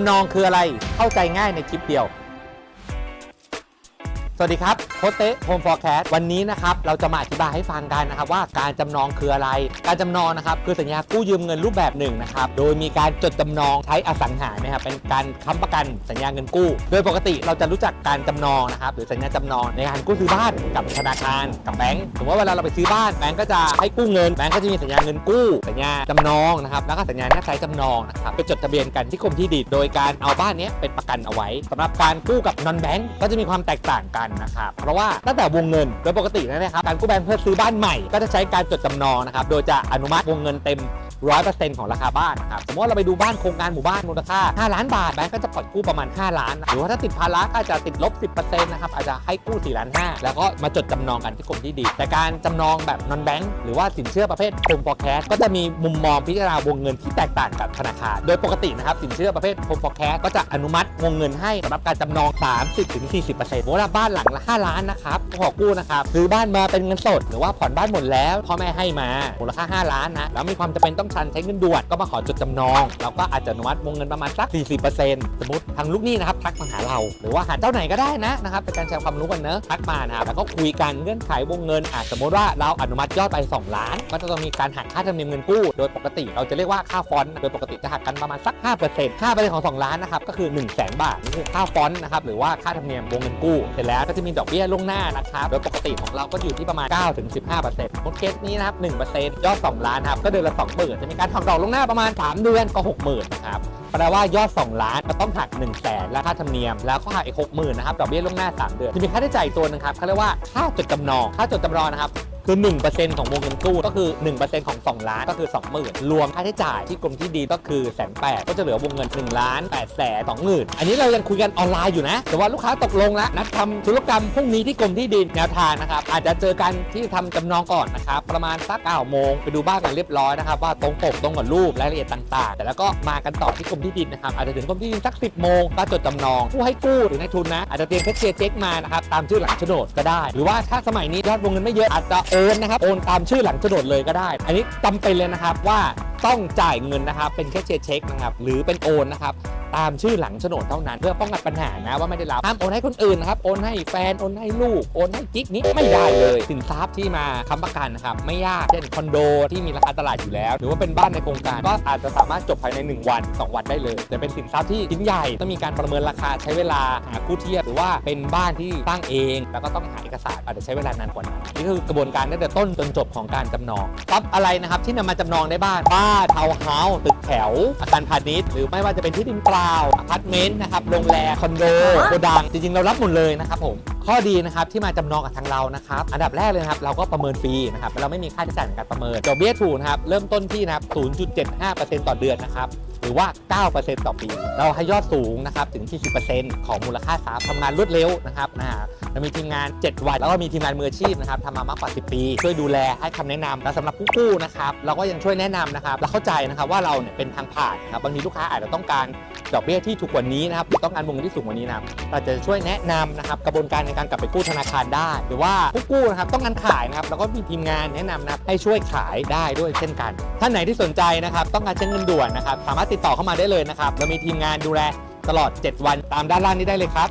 ำนองคืออะไรเข้าใจง่ายในคลิปเดียว สวัสดีครับโคเตะโฮมฟอร์แคสวันนี้นะครับเราจะมาอธิบายให้ฟังกันนะครับว่าการจำนองคืออะไร การจำนองนะครับคือสัญญากู้ยืมเงินรูปแบบหนึ่งนะครับโดยมีการจดจำนองใช้อสังหานะครับเป็นการค้ำประกันสัญญาเงินกู้ โดยปกติเราจะรู้จักการจำนองนะครับหรือสัญญาจำนองในการกู้ซื้อบ้านกับธนาคารกับแบงก์สมมติว่าเวลาเราไปซื้อบ้านแบงก์ก็จะให้กู้เงินแบงก์ก็จะมีสัญญาเงินกู้ สัญญาจำนองนะครับแล้วก็สัญญาหน้าใช้จำนองนะครับไปจดทะเบียนกันที่กรมที่ดินโดยการเอาบ้านนี้เป็นประกันเอาไว้สำหรับการกู้กับนอนแบงก์ก็จะมีความแตกต่างกันนะครับเพราะว่าตั้งแต่วงเงินโดยปกตินะครับการกู้แบงก์เพื่อซื้อบ้านใหม่ก็จะใช้การจดจำนองนะครับโดยจะอนุมัติวงเงินเต็ม100%ของราคาบ้านนะครับสมมติเราไปดูบ้านโครงการหมู่บ้านมูลค่า 5 ล้านบาทแบงก์ก็จะปล่อยกู้ประมาณ 5 ล้าน หรือว่าถ้าติดภาระก็อาจจะติดลบ 10%นะครับอาจจะให้กู้4ล้าน5แล้วก็มาจดจำนองกันที่กรมที่ดินแต่การจำนองแบบนอนแบงก์หรือว่าสินเชื่อประเภทโฮมฟอร์แคสก็จะมีมุมมองพิจารณาวงเงินที่แตกต่างกับธนาคาร โดยปกตินะครับสินเชื่อประเภทโฮมฟอร์แคสก็จะอนุมัติวงเงินให้สำหรับการจำนอง 30-40%สมมติว่าบ้านหลังละ 5 ล้านนะครับขอกู้นะครับซื้อบ้านมาเป็นเงินสด หรือว่าผ่อนบ้านหมดแล้วพ่อแม่ให้มามูลค่า 5 ล้านนะแล้วมีความจำเป็นต้องชันใช้เงินด่วนก็มาขอจดจำนองเราก็อาจจะอนุมัติวงเงินประมาณสัก 40%สมมติทางลูกหนี้นะครับทักมาหาเรา หรือว่าหาเจ้าไหนก็ได้นะนะครับเป็นการแชร์ความรู้กันเนอะทักมานะครับแล้วก็คุยกันเงื่อนไขวงเงินอาจสมมติว่าเราอนุมัติยอดไป 2 ล้าน ก็จะต้องมีการหักค่าธรรมเนียมเงินกู้ โดยปกติเราจะเรียกว่าค่าฟอนต์โดยปกติจะหักกันประมาณสัก 5% 5%ของ 2 ล้านนะครับก็คือ 1 0 0 0 0แบาทนี่คือค่าฟอนต์นะครับหรือว่าค่าธรรมเนียมวงเงินกู้เสร็จแล้วก็จะมีดอกเบี้ยล่วงหน้านะครับโดยปกติของเราก็อยู่ที่ประมาณ 9-15%ของเคสนี้นะครับ1%ยอด 2 ล้านครับก็เดือนละ20,000จะมีการถอนดอกล่วงหน้าประมาณ 3 เดือนก็ 60,000นะครับแปลว่ายอด 2 ล้านก็ต้องหัก1นึ่งแสนและค่าธรรมเนียม แล้วก็หักอีก60,000นะครับดอกเบี้ยล่วงหน้า 3 เดือนจะมีค่าใช้จ่ายตัวหนึงครับเขาเรียกว่าค่าจดจำนองค่าจดจำนองนะครับ คือ 1%ของวงเงินกู้ก็คือ 1%ของ 2 ล้านก็คือ 20,000 รวมค่าใช้จ่ายที่กรมที่ดินก็คือแสนแปดก็จะเหลือวงเงิน1ล้าน8แสน20,000อันนี้เรายังคุยกันออนไลน์อยู่นะ แต่ว่าลูกค้าตกลงแล้วนัดทำธุรกรรมพรุ่งนี้ที่กรมที่ดินแนวทางนะครับ อาจจะเจอกันที่ทำจำนองก่อนนะครับ ประมาณสัก9โมงไปดูบ้านกันเรียบร้อยนะครับ ว่าตรงปกตรงกับรูปรายละเอียดต่างๆ แต่แล้วก็มากันต่อที่กรมที่ดินนะครับอาจจะถึงกรมที่ดินสัก 10โมงก็จดจำนองผู้ให้กู้หรือนายทุนนะอาจจะเตรียมแคชเชียร์เช็คมานะครับตามชื่อหลังโฉนดก็ได้ หรือว่าถ้าสมัยนี้ยอดวงเงินไม่เยอะอาจจะโอนนะครับ โอนตามชื่อหลังโฉนดเลยก็ได้ อันนี้จำเป็นเลยนะครับว่า ต้องจ่ายเงินนะครับ เป็นแคชเช็คนะครับ หรือเป็นโอนนะครับ ตามชื่อหลังโฉนดเท่านั้น เพื่อป้องกันปัญหานะว่าไม่ได้รับห้ามโอนให้คนอื่นนะครับ โอนให้แฟน โอนให้ลูก โอนให้กิ๊กนี้ไม่ได้เลย สินทรัพย์ที่มาค้ำประกันนะครับ ไม่ยาก เช่นคอนโดที่มีราคาตลาดอยู่แล้ว หรือว่าเป็นบ้านในโครงการ ก็อาจจะสามารถจบภายใน 1 วัน 2 วันได้เลย แต่เป็นสินทรัพย์ที่ชิ้นใหญ่ต้องมีการประเมินราคาใช้เวลาหาคู่เทียบ หรือว่าเป็นบ้านที่สร้างเอง แล้วก็ต้องหาเอกสารอาจจะใช้เวลานานกว่านั้นนี่คือกระบวนการตั้งแต่ต้นจนจบของการจำนองทรัพย์อะไรนะครับที่นำมาจำนองได้บ้านบ้านทาวน์เฮาส์ตึกแถว อาคารพาณิชย์ หรือไม่ว่าจะเป็นที่ดินเปล่าอพาร์ตเมนต์นะครับโรงแรมคอนโดโกดัง จริงๆ เรารับหมดเลยนะครับผมข้อดีนะครับที่มาจำนองกับทางเรานะครับอันดับแรกเลยนะครับเราก็ประเมินฟรีนะครับเราไม่มีค่าใช้จ่ายในการประเมินดอกเบี้ยถูกนะครับเริ่มต้นที่นะครับ0.75%ต่อเดือนนะครับ หรือว่า 9%ต่อปี เราให้ยอดสูงนะครับถึง 40%ของมูลค่าทรัพย์ทำงานรวดเร็วนะครับนะฮะเรามีทีมงาน 7 วัน แล้วก็มีทีมงานมืออาชีพนะครับทำมามากกว่า 10 ปี ช่วยดูแลให้คำแนะนำและสำหรับผู้กู้นะครับเราก็ยังช่วยแนะนำนะครับและเข้าใจนะครับว่าเราเนี่ยเป็นทางผ่านครับบางทีลูกค้าอาจจะต้องการดอกเบี้ยที่ถูกกว่านี้นะครับต้องการวงเงินที่สูงกว่านี้นะเราจะช่วยแนะนำนะครับกระบวนการในการกลับไปกู้ธนาคารได้ หรือว่าผู้กู้นะครับต้องการขายนะครับเราก็มีทีมงานแนะนำนะให้ช่วยขายได้ด้วยเช่นกัน ท่านไหนที่สนใจนะครับต้องการใช้เงินด่วนนะครับสามารถติดต่อเข้ามาได้เลยนะครับเรามีทีมงานดูแลตลอด 7 วันตามด้านล่างนี้ได้เลยครับ